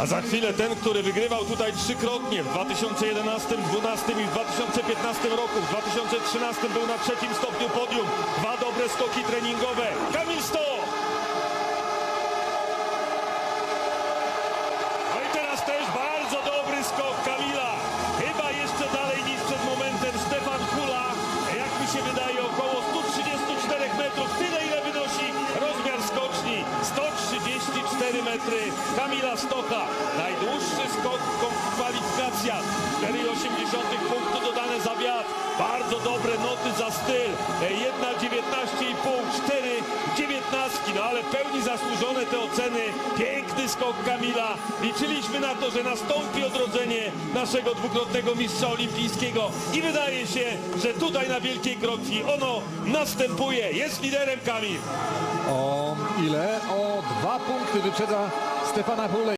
A za chwilę ten, który wygrywał tutaj trzykrotnie w 2011, 2012 i w 2015 roku. W 2013 był na trzecim stopniu podium. Dwa dobre skoki treningowe. Kamil Sto! No i teraz też bardzo dobry skok Kamila. Chyba jeszcze dalej niż przed momentem Stefan Kula. Jak mi się wydaje 134 metry Kamila Stocha. Najdłuższy skok w kwalifikacjach. 4,8 punktu dodane za wiatr. Bardzo dobre noty za styl. E, Jedna 19,5, 4 dziewiętnastki. No ale pełni zasłużone te oceny. Piękny skok Kamila. Liczyliśmy na to, że nastąpi odrodzenie naszego dwukrotnego mistrza olimpijskiego. I wydaje się, że tutaj na Wielkiej Krokwi ono następuje. Jest liderem Kamil. O ile? O dwa punkty wyprzedza Stefana Hulej.